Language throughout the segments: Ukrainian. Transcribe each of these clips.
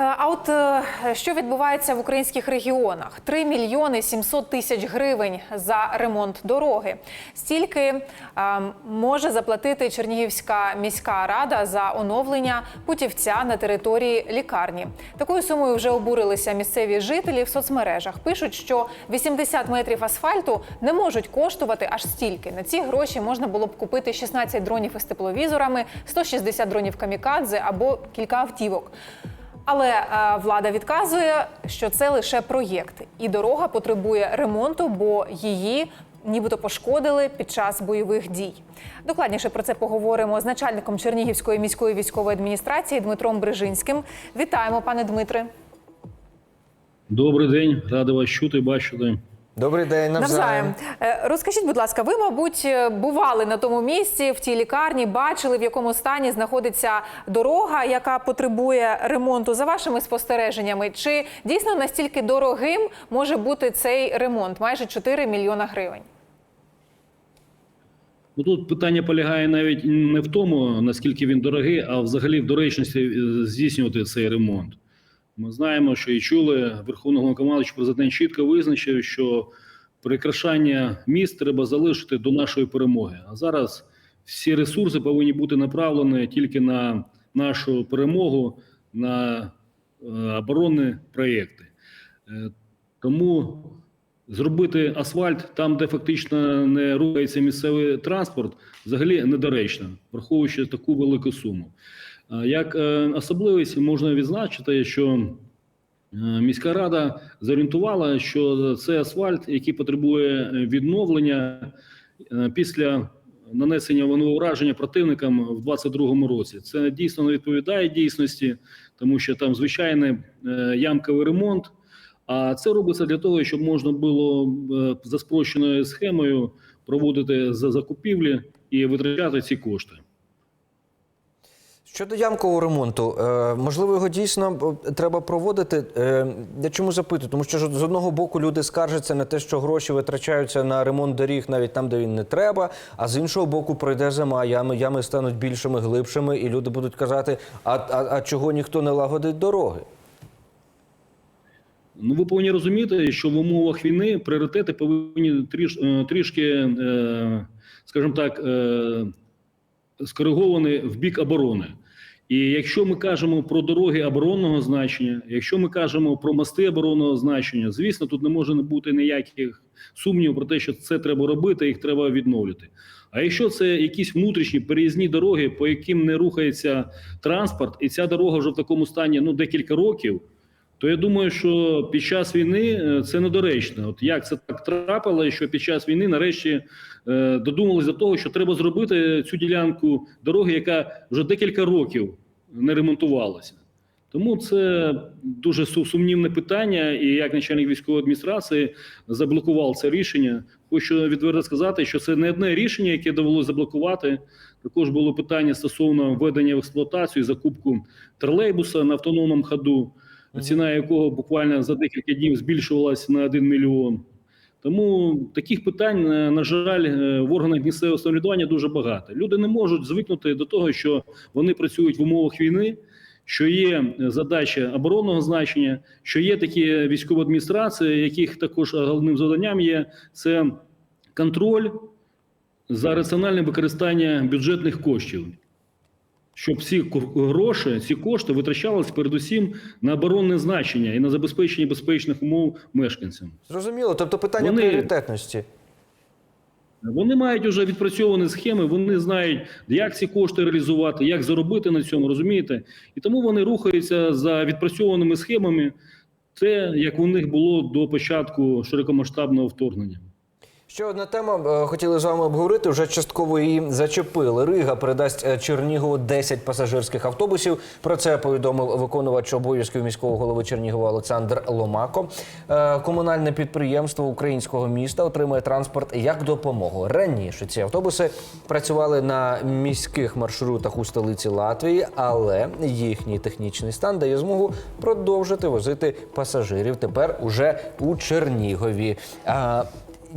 Е, А от е, що відбувається в українських регіонах? 3 мільйони 700 тисяч гривень за ремонт дороги. Стільки е, може заплатити Чернігівська міська рада за оновлення путівця на території лікарні. Такою сумою вже обурилися місцеві жителі в соцмережах. Пишуть, що 80 метрів асфальту не можуть коштувати аж стільки. На ці гроші можна було б купити 16 дронів із тепловізорами, 160 дронів камікадзе або кілька автівок. Але е, влада відказує, що це лише проєкт, і дорога потребує ремонту, бо її нібито пошкодили під час бойових дій. Докладніше про це поговоримо з начальником Чернігівської міської військової адміністрації Дмитром Брижинським. Вітаємо, пане Дмитре. Добрий день, радий вас чути, бачити. Добрий день, навзаєм. Навзаєм. Е, Розкажіть, будь ласка, ви, мабуть, е, бували на тому місці, в тій лікарні, бачили, в якому стані знаходиться дорога, яка потребує ремонту. За вашими спостереженнями, чи дійсно настільки дорогим може бути цей ремонт? Майже 4 мільйона гривень. Ну тут питання полягає навіть не в тому, наскільки він дорогий, а взагалі в доречності е, здійснювати цей ремонт. Ми знаємо, що і чули Верховного Головнокомандуючого, президент чітко визначив, що прикрашання міст треба залишити до нашої перемоги. А зараз всі ресурси повинні бути направлені тільки на нашу перемогу, на е, оборонні проєкти. Е, Тому зробити асфальт там, де фактично не рухається місцевий транспорт, взагалі недоречно, враховуючи таку велику суму. Як е, особливість можна відзначити, що е, міська рада зорієнтувала, що це асфальт, який потребує відновлення е, після нанесення вогневого ураження противникам в 22-му році. Це дійсно не відповідає дійсності, тому що там звичайний ямковий ремонт. А це робиться для того, щоб можна було за спрощеною схемою проводити за закупівлі і витрачати ці кошти. Щодо ямкового ремонту, е, можливо, його дійсно е, треба проводити. Е, я чому запитую? Тому що з одного боку люди скаржаться на те, що гроші витрачаються на ремонт доріг навіть там, де він не треба. А з іншого боку, пройде зима, ями, ями стануть більшими, глибшими, і люди будуть казати: а, а, а чого ніхто не лагодить дороги? Ну, ви повинні розуміти, що в умовах війни пріоритети повинні трішки, скажімо так, скориговані в бік оборони. І якщо ми кажемо про дороги оборонного значення, якщо ми кажемо про мости оборонного значення, звісно, тут не може бути ніяких сумнівів про те, що це треба робити, їх треба відновлювати. А якщо це якісь внутрішні переїзні дороги, по яким не рухається транспорт, і ця дорога вже в такому стані ну декілька років, то я думаю, що під час війни е, це недоречно. От як це так трапило, що під час війни нарешті е, додумались до того, що треба зробити цю ділянку дороги, яка вже декілька років не ремонтувалася. Тому це дуже сумнівне питання, і як начальник військової адміністрації заблокував це рішення. Хочу відверто сказати, що це не одне рішення, яке довелося заблокувати. Також було питання стосовно введення в експлуатацію закупку тролейбуса на автономному ходу ціна якого буквально за декілька днів збільшувалася на 1 мільйон. Тому таких питань, е, на жаль, е, в органах місцевого самоврядування дуже багато. Люди не можуть звикнути до того, що вони працюють в умовах війни, що є задача оборонного значення, що є такі військові адміністрації, яких також головним завданням є це контроль за раціональним використанням бюджетних коштів щоб ці гроші, ці кошти витрачалися передусім на оборонне значення і на забезпечення безпечних умов мешканцям. Зрозуміло, тобто питання Вони- пріоритетності. Вони мають вже відпрацьовані схеми, вони знають, як ці кошти реалізувати, як заробити на цьому, розумієте? І тому вони рухаються за відпрацьованими схемами, те, як у них було до початку широкомасштабного вторгнення. Ще одна тема е, хотіли з вами обговорити. Вже частково її зачепили. Рига передасть е, Чернігову 10 пасажирських автобусів. Про це повідомив виконувач обов'язків міського голови Чернігова Олександр Ломако. Е, Комунальне підприємство українського міста отримує транспорт як допомогу. Раніше ці автобуси працювали на міських маршрутах у столиці Латвії, але їхній технічний стан дає змогу продовжити возити пасажирів тепер уже у Чернігові.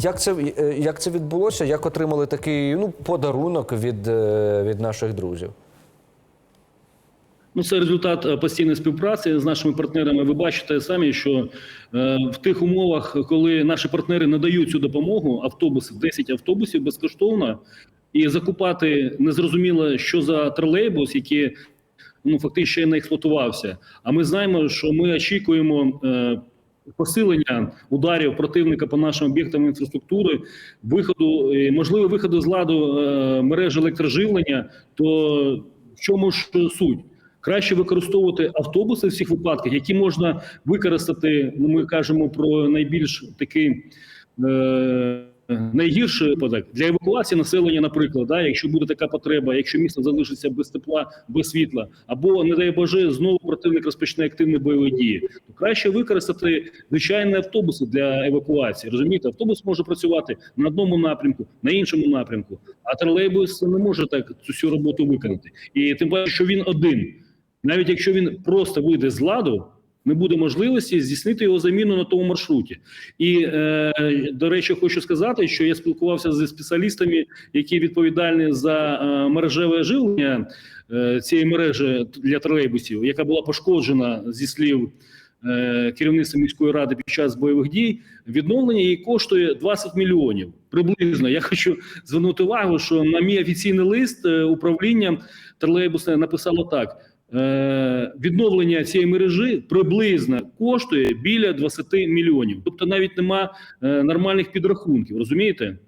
Як це, е, як це відбулося? Як отримали такий ну, подарунок від, е, від наших друзів? Ну, це результат е, постійної співпраці з нашими партнерами. Ви бачите самі, що в тих умовах, коли наші партнери надають цю допомогу, автобуси 10 автобусів безкоштовно, і закупати незрозуміло, що за тролейбус, який ну фактично не експлуатувався. А ми знаємо, що ми очікуємо. Е, Посилення ударів противника по нашим об'єктам інфраструктури, виходу можливе виходу з ладу е, мережі електроживлення, то в чому ж суть? Краще використовувати автобуси в всіх випадках, які можна використати. Ну, ми кажемо про найбільш такий е, випадок для евакуації населення, наприклад, да, якщо буде така потреба, якщо місто залишиться без тепла, без світла, або не дай Боже, знову противник розпочне активні бойові дії, то краще використати звичайні автобуси для евакуації. Розумієте, автобус може працювати на одному напрямку, на іншому напрямку, а тролейбус не може так цю роботу виконати. І тим паче, що він один, навіть якщо він просто вийде з ладу. Не буде можливості здійснити його заміну на тому маршруті, і е, до речі, хочу сказати, що я спілкувався зі спеціалістами, які відповідальні за е, мережеве живлення е, цієї мережі для тролейбусів, яка була пошкоджена зі слів керівництва міської ради під час бойових дій. Відновлення її коштує 20 мільйонів приблизно. Я хочу звернути увагу, що на мій офіційний лист управління тролейбусне написало так. Е, Відновлення цієї мережі приблизно коштує біля 20 мільйонів. Тобто навіть нема е, нормальних підрахунків, розумієте?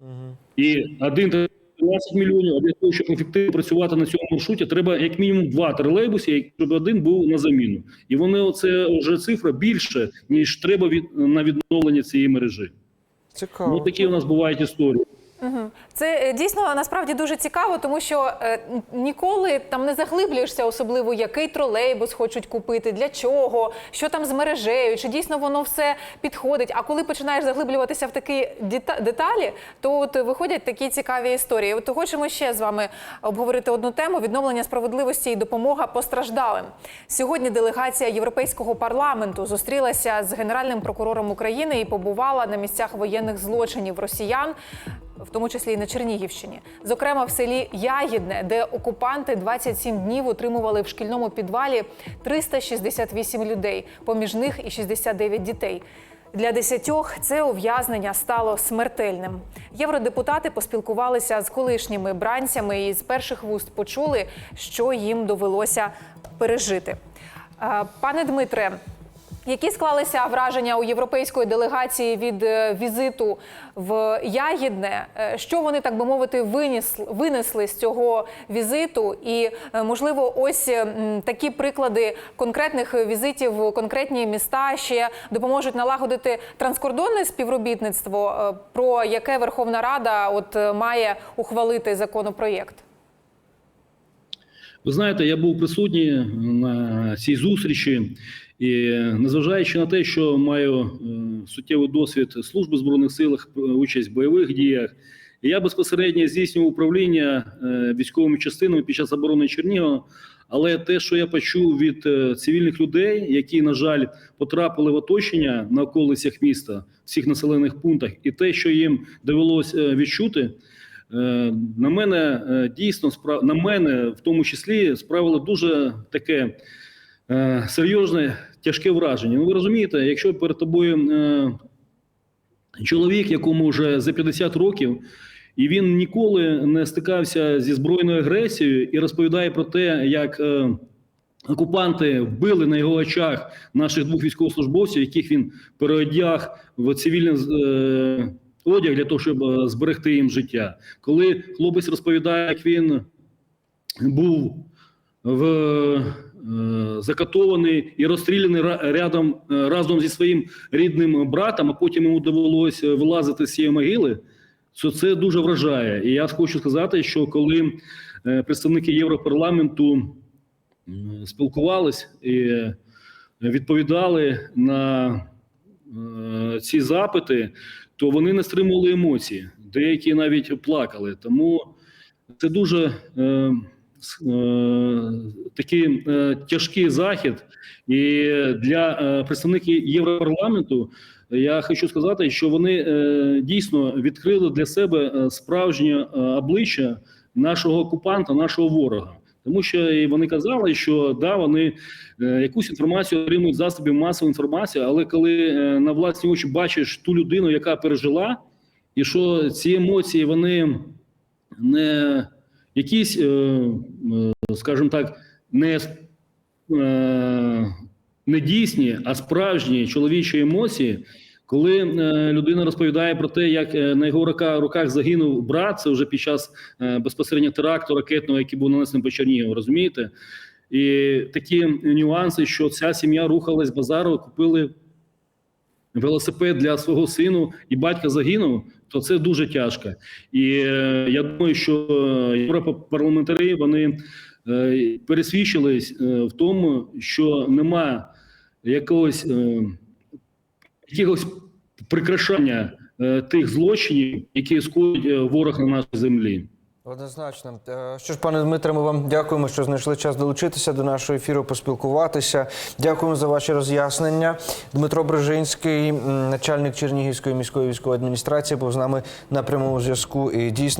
Угу. І один 20 мільйонів, а для того, щоб ефективно працювати на цьому маршруті, треба як мінімум два тролейбуси, щоб один був на заміну. І вони це вже цифра більше, ніж треба від на відновлення цієї мережі. Цікаво. Ну такі у нас бувають історії. Це е, дійсно насправді дуже цікаво, тому що е, ніколи там не заглиблюєшся, особливо який тролейбус хочуть купити, для чого, що там з мережею, чи дійсно воно все підходить. А коли починаєш заглиблюватися в такі дета- деталі, то от виходять такі цікаві історії. От хочемо ще з вами обговорити одну тему: відновлення справедливості і допомога постраждалим. Сьогодні делегація Європейського парламенту зустрілася з генеральним прокурором України і побувала на місцях воєнних злочинів росіян в тому числі і на Чернігівщині, зокрема в селі Ягідне, де окупанти 27 днів утримували в шкільному підвалі 368 людей, поміж них і 69 дітей. Для десятьох це ув'язнення стало смертельним. Євродепутати поспілкувалися з колишніми бранцями і з перших вуст почули, що їм довелося пережити. Е, Пане Дмитре, які склалися враження у європейської делегації від е, візиту в Ягідне? Е, Що вони так би мовити винесли, винесли з цього візиту? І е, можливо, ось такі приклади конкретних візитів в конкретні міста ще допоможуть налагодити транскордонне співробітництво, про яке Верховна Рада от має ухвалити законопроєкт. Ви знаєте, я був присутній на цій зустрічі, і незважаючи на те, що маю е, суттєвий досвід служби в збройних силах, е, участь в бойових діях, я безпосередньо здійснював управління е, військовими частинами під час оборони Чернігова. Але те, що я почув від цивільних людей, які, на жаль, потрапили в оточення на околицях міста, всіх населених пунктах, і те, що їм довелось е, відчути. На мене дійсно на мене в тому числі справило дуже таке серйозне, тяжке враження. Ну, ви розумієте, якщо перед тобою е, чоловік, якому вже за 50 років, і він ніколи не стикався зі збройною агресією і розповідає про те, як е, окупанти вбили на його очах наших двох військовослужбовців, яких він переодяг в цивільний е, одяг для того, щоб е, зберегти їм життя. Коли хлопець розповідає, як він був в закатований і розстріляний рядом е, разом зі своїм рідним братом, а потім йому довелося вилазити з цієї могили, то це дуже вражає. І я хочу сказати, що коли е, представники Європарламенту спілкувались і е, відповідали на е, ці запити, то вони не стримували емоції. Деякі навіть плакали. Тому це дуже е, е, такий е, тяжкий захід. І для е, представників Європарламенту я хочу сказати, що вони е, дійсно відкрили для себе справжнє обличчя нашого окупанта, нашого ворога. Тому що і вони казали, що да, вони е, якусь інформацію отримують засобів масової інформації, але коли е, на власні очі бачиш ту людину, яка пережила, і що ці емоції вони не якісь, е, е, скажімо так, не, е, не дійсні, а справжні чоловічі емоції. Коли людина розповідає про те, як на його руках загинув брат, це вже під час безпосередньо теракту ракетного, який був нанесений по Чернігову, розумієте? І такі нюанси, що ця сім'я рухалась базару, купили велосипед для свого сину, і батька загинув, то це дуже тяжко. І е, я думаю, що е, європарламентарі вони е, пересвідчились е, в тому, що нема якогось е, якогось прикрашання е, тих злочинів, які скоїть е, ворог на нашій землі. Однозначно. Е, Що ж, пане Дмитре, ми вам дякуємо, що знайшли час долучитися до нашого ефіру, поспілкуватися. Дякуємо за ваші роз'яснення. Дмитро Брижинський, начальник Чернігівської міської військової адміністрації, був з нами на прямому зв'язку. І дійсно.